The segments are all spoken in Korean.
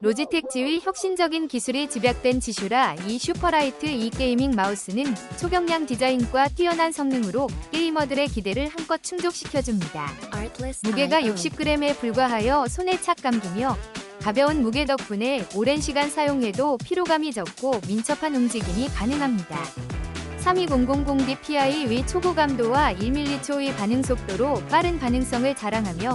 로지텍 지의 혁신적인 기술이 집약된 지슈라 이 슈퍼라이트 이 게이밍 마우스는 초경량 디자인과 뛰어난 성능으로 게이머들의 기대를 한껏 충족시켜줍니다. 무게가 60g에 불과하여 손에 착 감기며 가벼운 무게 덕분에 오랜 시간 사용해도 피로감이 적고 민첩한 움직임이 가능합니다. 32000 DPI 의 초고감도와 1m초 의 반응 속도로 빠른 반응성을 자랑하며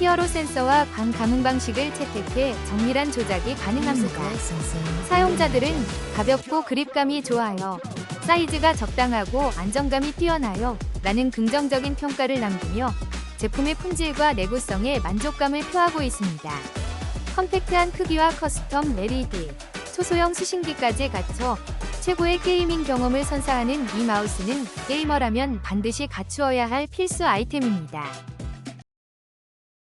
히어로 센서와 광 감응 방식을 채택해 정밀한 조작이 가능합니다. 사용자들은 가볍고 그립감이 좋아요. 사이즈가 적당하고 안정감이 뛰어나요. 라는 긍정적인 평가를 남기며 제품의 품질과 내구성에 만족감을 표하고 있습니다. 컴팩트한 크기와 커스텀 LED, 초소형 수신기까지 갖춰 최고의 게이밍 경험을 선사하는 이 마우스는 게이머라면 반드시 갖추어야 할 필수 아이템입니다.